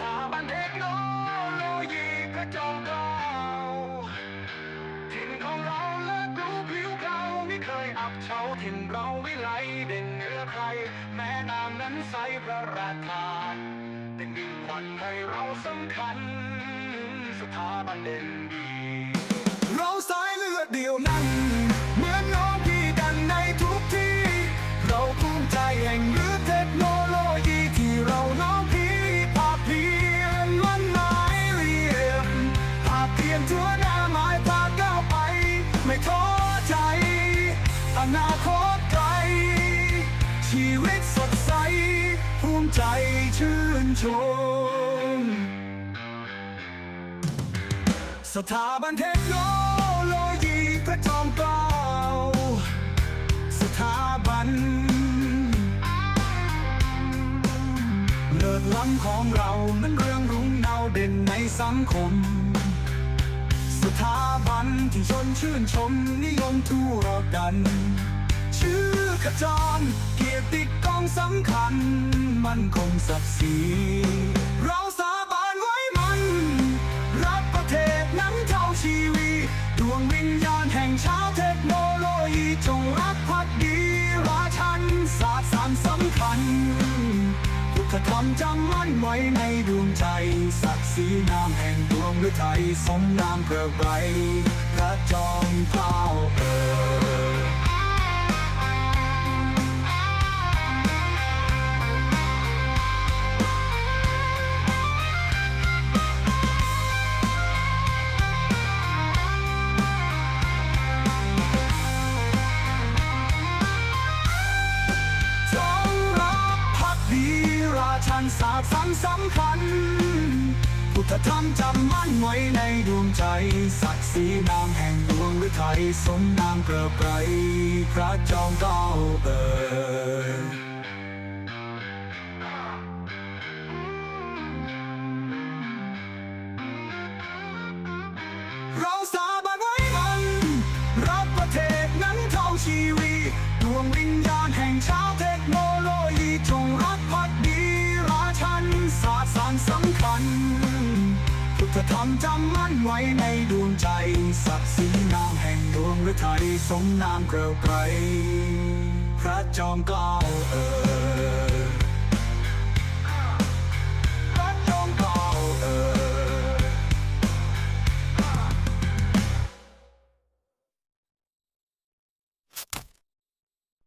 ถาบันเทคโนโลยีกระจองเกล้าถิ่นของเราเลิศรู้ผิวเขาไม่เคยอับเฉาถิ่นเราวิไลเด่นเหนือใคร แม่นางนั้นใสพระราชาเป็นหนึ่งขวัญให้เราสำคัญ สถาบันเด่นดีเราสายเลือดเดียวนั้น เหมือนน้องพี่กันในทุกที่ เราภูมิใจแห่ง ไม่ท้อใจ อนาคตไกล ชีวิตสดใส ภูมิใจชื่นชม สถาบันเทคโนโลยีพระจอมเกล้าสถาบัน เลิศล้ำของเรานั้นเรื่องรุ่งเนาเด่นในสังคม ที่ชนชื่นชมนิยมทั่วกัน ชื่อขจรเกียรติกองสำคัญ มันคงศักดิ์ศรีเราสาบานไว้มัน รักประเทศนั้นเท่าชีวีดวงวิญญาณแห่งชาวเทคโนโลยีจงรักภักดีราชันศาสตร์สารสำคัญพุทธธรรมจำมั่นไว้ในดวงใจศักดิ์ศรี ฤทัยสมนามเกิดไรพระจอมเกล้าเอ่ยจงรักภักดีราชสตร์สังสำคัญ พุทธธรรมจำมั่นไว้ในดวงใจ ศักดิ์ศรีนามแห่งดวงฤทัยสมนามเกลือไกรพระจอมเกล้าเอ่ย ความจำมั่นไว้ในดวงใจศักดิ์ศรีนามแห่งดวงฤทัยสมนามเกลียวไกรพระจอมเกล้าเอ่ย